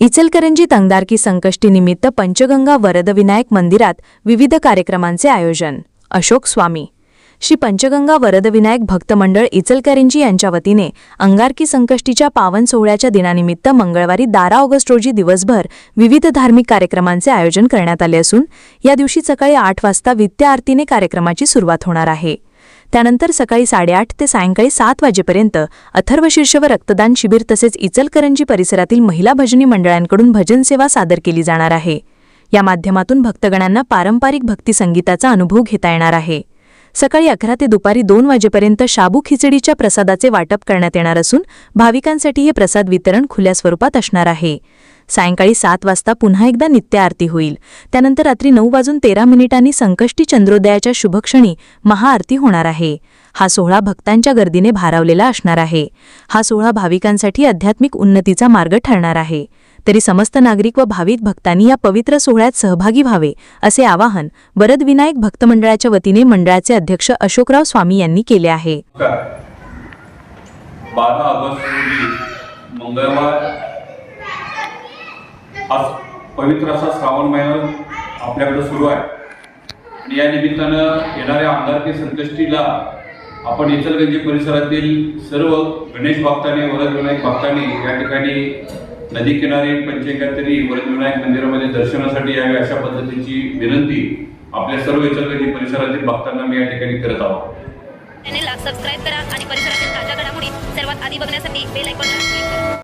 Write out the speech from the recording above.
इचलकरंजीत अंगारकी संकष्टीनिमित्त पंचगंगा वरदविनायक मंदिरात विविध कार्यक्रमांचे आयोजन. अशोक स्वामी. श्री पंचगंगा वरदविनायक भक्त मंडळ इचलकरंजी यांच्या वतीने अंगारकी संकष्टीच्या पावन सोहळ्याच्या दिनानिमित्त मंगळवारी बारा ऑगस्ट रोजी दिवसभर विविध धार्मिक कार्यक्रमांचे आयोजन करण्यात आले असून या दिवशी सकाळी आठ वाजता विद्या आरतीने कार्यक्रमाची सुरुवात होणार आहे. त्यानंतर सकाळी साडेआठ ते सायंकाळी सात वाजेपर्यंत अथर्वशीर्ष व रक्तदान शिबिर तसेच इचलकरंजी परिसरातील महिला भजनी मंडळांकडून भजन सेवा सादर केली जाणार आहे. या माध्यमातून भक्तगणांना पारंपरिक भक्ती संगीताचा अनुभव घेता येणार आहे. सकाळी अकरा ते दुपारी दोन वाजेपर्यंत शाबू खिचडीच्या प्रसादाचे वाटप करण्यात येणार असून भाविकांसाठी हे प्रसाद वितरण खुल्या स्वरूपात असणार आहे. सायंकाळी सात वाजता पुन्हा एकदा नित्य आरती होईल. त्यानंतर रात्री नऊ वाजून तेरा मिनिटांनी संकष्टी चंद्रोदयाच्या शुभक्षणी महाआरती होणार आहे. हा सोहळा भक्तांच्या गर्दीने भारावलेला असणार आहे. हा सोहळा भाविकांसाठी आध्यात्मिक उन्नतीचा मार्ग ठरणार आहे. तरी समस्त नागरिक व भाविक भक्तांनी या पवित्र सोहळ्यात सहभागी व्हावे असे आवाहन वरदविनायक भक्त मंडळाच्या वतीने मंडळाचे अध्यक्ष अशोकराव स्वामी यांनी केले आहे. बारा ऑगस्ट रोजी मंगळवार आज पवित्र असा श्रावण महिना आपल्याकडे सुरू आहे. आणि या निमित्तानं येणाऱ्या अंगारकी संकष्टीला आपण इचलगंजी परिसरातील सर्व गणेश भक्तांनी वरदविनायक भक्तांनी या ठिकाणी नदी किनारी पंचेकातरी वरदविनायक मंदिरामध्ये दर्शनासाठी यावे अशा पद्धतीची विनंती आपल्या सर्व इचलगंजी परिसरातील भक्तांना मी या ठिकाणी करत आहोत. चॅनेलला सबस्क्राईब करा आणि परिसरातील ताज्या घडामोडी सर्वात आधी बघण्यासाठी बेल आयकॉनला क्लिक करा.